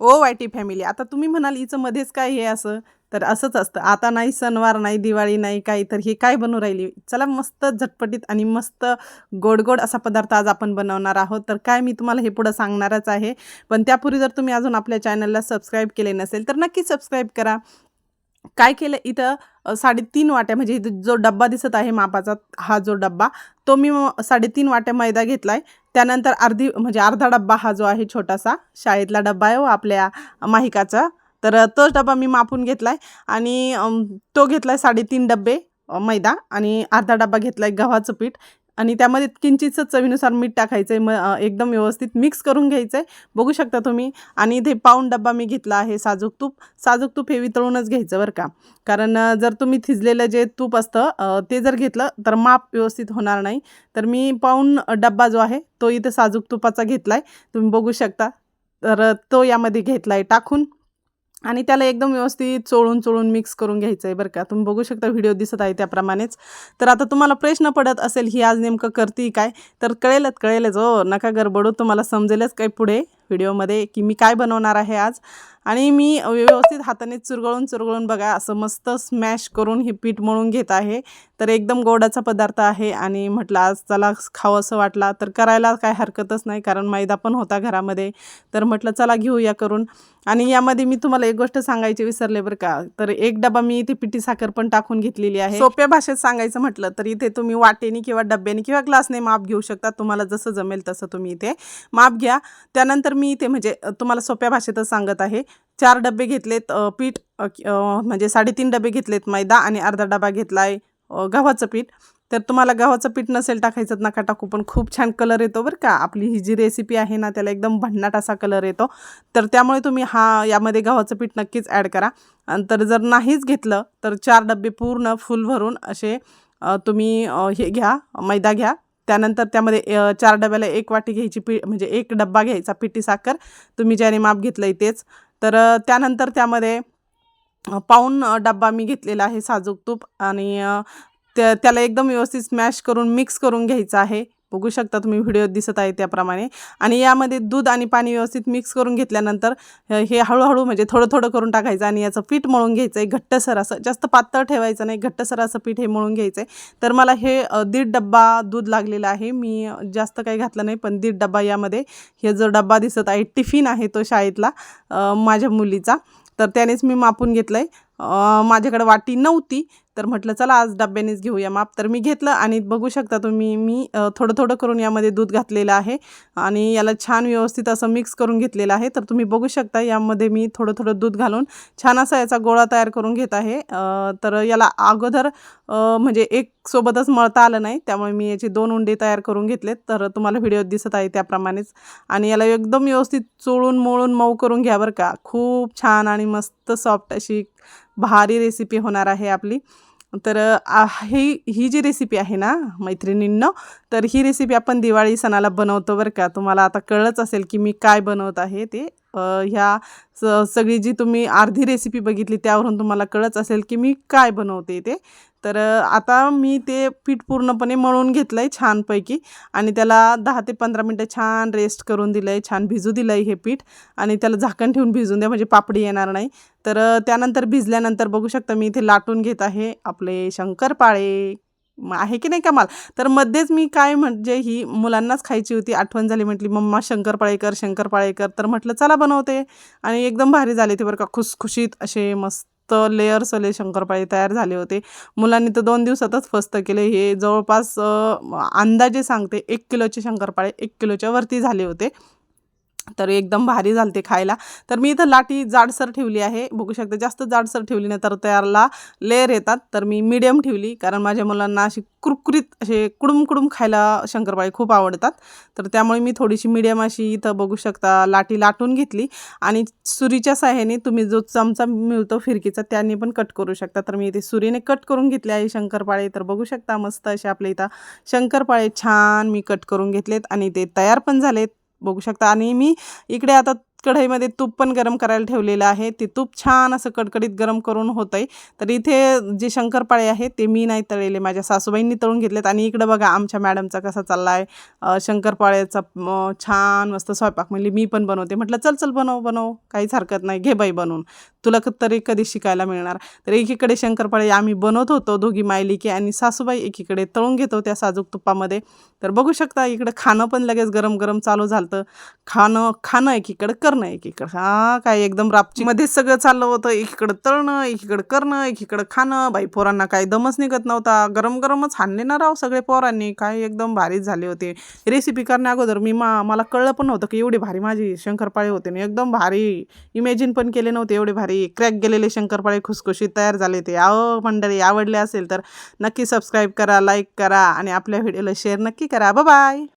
ओ Y T family आता तुम्ही म्हणाल हिचं मध्येच काय हे असं तर असंच असतं. आता नाही सणवार नाही दिवाळी नाही काही तर हे काय बनू राहिली? चला मस्त झटपटीत आणि मस्त गोड गोड असा पदार्थ आज आपण बनवणार आहोत. तर काय मी तुम्हाला हे पुढं सांगणारच आहे. पण त्यापूर्वी जर तुम्ही अजून आपल्या चॅनलला सबस्क्राईब केले नसेल तर नक्की सबस्क्राईब करा. काय केलं इथं साडेतीन वाट्या म्हणजे इथं जो डब्बा दिसत आहे मापाचा हा जो डब्बा तो मी साडेतीन वाट्या मैदा घेतला आहे त्यानंतर अर्धी म्हणजे अर्धा डब्बा हा जो आहे छोटासा शाळेतला डब्बा आहे हो आपल्या माहिकाचा. तर तोच डबा मी मापून घेतला आहे आणि तो घेतला आहे साडेतीन डब्बे मैदा आणि अर्धा डब्बा घेतला आहे गव्हाचं पीठ. आणि त्यामध्ये किंचितच चवीनुसार मीठ टाकायचं आहे मग एकदम व्यवस्थित मिक्स करून घ्यायचं आहे बघू शकता तुम्ही. आणि इथे पाऊण डब्बा मी घेतला आहे साजूक तूप. साजूक तूप हे वितळूनच घ्यायचं बरं का. कारण जर तुम्ही थिजलेलं जे तूप असतं ते जर घेतलं तर माप व्यवस्थित होणार नाही. तर मी पाऊण डब्बा जो आहे तो इथं साजूक तुपाचा घेतला आहे तुम्ही बघू शकता. तर तो यामध्ये घेतला आहे टाकून. आणि त्याला एकदम व्यवस्थित चोळून चोळून मिक्स करून घ्यायचं आहे बरं का. तुम्ही बघू शकता व्हिडिओ दिसत आहे त्याप्रमाणेच. तर आता तुम्हाला प्रश्न पडत असेल ही आज नेमकं करते काय? तर कळेलच कळेलच. हो नका गडबडू तुम्हाला समजेलच काय पुढे. व्हिडिओमध्ये की मी काय बनवणार आहे आज. आणि मी व्यवस्थित हाताने चुरगळून चुरगळून बघा असं मस्त स्मॅश करून हे पीठ मळून घेत आहे. तर एकदम गोडाचा पदार्थ आहे आणि म्हटलं आज चला खावं असं वाटला तर करायला काय हरकतच नाही कारण मैदा पण होता घरामध्ये. तर म्हटलं चला घेऊया करून. आणि यामध्ये मी तुम्हाला एक गोष्ट सांगायची विसरले बरं का. तर एक डबा मी इथे पिठी साखर पण टाकून घेतलेली आहे. सोप्या भाषेत सांगायचं म्हटलं तर इथे तुम्ही वाटेने किंवा डब्याने किंवा ग्लासने माप घेऊ शकता. तुम्हाला जसं जमेल तसं तुम्ही इथे माप घ्या. त्यानंतर मी ते म्हणजे तुम्हाला सोप्या भाषेतच सांगत आहे. चार डबे घेतलेत पीठ म्हणजे साडेतीन डबे घेतलेत मैदा आणि अर्धा डबा घेतला आहे गव्हाचं पीठ. तर तुम्हाला गव्हाचं पीठ नसेल टाकायचं नका टाकू पण खूप छान कलर येतो बरं का. आपली ही जी रेसिपी आहे ना त्याला एकदम भन्नाट असा कलर येतो. तर त्यामुळे तुम्ही हा यामध्ये गव्हाचं पीठ नक्कीच ॲड करा. आणि तर जर नाहीच घेतलं तर चार डबे पूर्ण फुल भरून असे तुम्ही हे घ्या मैदा घ्या. त्यानंतर त्यामध्ये चार डब्याला एक वाटी घ्यायची पी म्हणजे एक डब्बा घ्यायचा पिठी साखर. तुम्ही ज्याने माप घेतलं आहे तेच. तर त्यानंतर त्यामध्ये पाऊन डब्बा मी घेतलेला आहे साजूक तूप आणि त्या त्याला एकदम व्यवस्थित स्मॅश करून मिक्स करून घ्यायचं आहे. बघू शकता तुम्ही व्हिडिओ दिसत आहे त्याप्रमाणे. आणि यामध्ये दूध आणि पाणी व्यवस्थित मिक्स करून घेतल्यानंतर हे हळूहळू म्हणजे थोडं थोडं करून टाकायचं आणि याचं पीठ मळून घ्यायचं आहे घट्टसर असं जास्त पातळ ठेवायचं नाही. घट्टसर असं पीठ हे मळून घ्यायचं आहे तर मला हे दीड डब्बा दूध लागलेलं आहे. मी जास्त काही घातलं नाही पण दीड डब्बा यामध्ये हे जो डब्बा दिसत आहे टिफिन आहे तो शाळेतला माझ्या मुलीचा. तर त्यानेच मी मापून घेतलं आहे माझ्याकडे वाटी नव्हती. तर म्हटलं चला आज डब्यानेच घेऊया माप. तर मी घेतलं आणि बघू शकता तुम्ही मी थोडं थोडं करून यामध्ये दूध घातलेलं आहे आणि याला छान व्यवस्थित असं मिक्स करून घेतलेलं आहे. तर तुम्ही बघू शकता यामध्ये मी थोडं थोडं दूध घालून छान असा याचा गोळा तयार करून घेत आहे. तर याला अगोदर म्हणजे एक सोबतच मळता आलं नाही त्यामुळे मी याचे दोन उंडे तयार करून घेतलेत. तर तुम्हाला व्हिडिओ दिसत आहे त्याप्रमाणेच. आणि याला एकदम व्यवस्थित चोळून मोळून मऊ करून घ्या बरं का. खूप छान आणि मस्त सॉफ्ट अशी भारी रेसिपी होणार आहे आपली. तर ही ही जी रेसिपी आहे ना मैत्रिणींनो तर ही रेसिपी आपण दिवाळी सणाला बनवतो बरं का. तुम्हाला आता कळलंच असेल की मी काय बनवत आहे ते. ह्या स सगळी जी तुम्ही अर्धी रेसिपी बघितली त्यावरून तुम्हाला कळत असेल की मी काय बनवते ते. तर आता मी ते पीठ पूर्णपणे मळून घेतलं आहे छानपैकी आणि त्याला दहा ते पंधरा मिनटं छान रेस्ट करून दिलं आहे छान भिजू दिलं आहे हे पीठ आणि त्याला झाकण ठेवून भिजून द्या म्हणजे पापडी येणार नाही. तर त्यानंतर भिजल्यानंतर बघू शकता मी इथे लाटून घेत आहे आपले शंकरपाळे. आहे की नाही कमाल? तर मध्येच मी काय म्हणजे ही मुलांनाच खायची होती आठवण झाली म्हटली मम्मा शंकरपाळे कर शंकरपाळे कर तर म्हटलं चला बनवते. आणि एकदम भारी झाले ते बरं का खुसखुशीत असे मस्त लेयर्स वाले शंकरपाळे तयार झाले होते. मुलांनी तर दोन दिवसातच फस्त केले. हे जवळपास अंदाजे सांगते एक किलोचे शंकरपाळे एक किलोच्या वरती झाले होते. तर एकदम भारी झाले ते खायला. तर मी इथं लाटी जाडसर ठेवली आहे. बघू शकते जास्त जाडसर ठेवली नाही तर त्याला लेअर येतात. तर मी मिडियम ठेवली कारण माझ्या मुलांना अशी कुरकुरीत असे कुडूम कुडूम खायला शंकरपाळे खूप आवडतात. तर त्यामुळे मी थोडीशी मिडियम अशी इथं बघू शकता लाटी लाटून घेतली. आणि सुरीच्या सहाय्याने तुम्ही जो चमचा मिळतो फिरकीचा त्याने पण कट करू शकता. तर मी इथे सुरीने कट करून घेतले आहे शंकरपाळे. तर बघू शकता मस्त असे आपल्या इथं शंकरपाळे छान मी कट करून घेतलेत. आणि ते तयार पण झालेत. बघू शकता. आणि मी इकडे आता कढईमध्ये तूप पण गरम करायला ठेवलेलं आहे. ते तूप छान असं कडकडीत गरम करून होतं आहे. तर इथे जे शंकरपाळे आहे ते मी नाही तळलेले. माझ्या सासूबाईंनी तळून घेतलेत. आणि इकडं बघा आमच्या मॅडमचा कसा चालला आहे शंकरपाळ्याचा छान मस्त स्वयंपाक. म्हणली मी पण बनवते. म्हटलं चल चल बनव बनव. काहीच हरकत नाही. घे बाई बनवून. तुला क- तरी कधी शिकायला मिळणार. तर एकीकडे शंकरपाळे आम्ही बनवत होतो दोघी मायलिकी आणि सासूबाई एकीकडे तळून घेत होत्या साजूक तुपामध्ये. तर बघू शकता इकडे खाणं पण लगेच गरम गरम चालू झालं खाणं खाणं एकीकडे करणं एकीकडे. हा काय एकदम रापचीमध्येच सगळं चाललं होतं. एकीकडे तळणं एकीकडे करणं एकीकडे खाणं. बाई पोरांना काय दमच निघत नव्हता. गरम गरमच हाणले ना राव सगळे पोरांनी. काय एकदम भारीच झाले होते. रेसिपी करण्या अगोदर मी मा मला कळलं पण नव्हतं की एवढी भारी माझी शंकरपाळे होते. आणि एकदम भारी. इमॅजिन पण केले नव्हते एवढे भारी. क्रॅक गेलेले शंकरपाळे खुसखुशी तयार झाले ते आहो मंडळी आवडले असेल तर नक्की सबस्क्राईब करा लाईक करा आणि आपल्या व्हिडिओला शेअर नक्की करा. बाय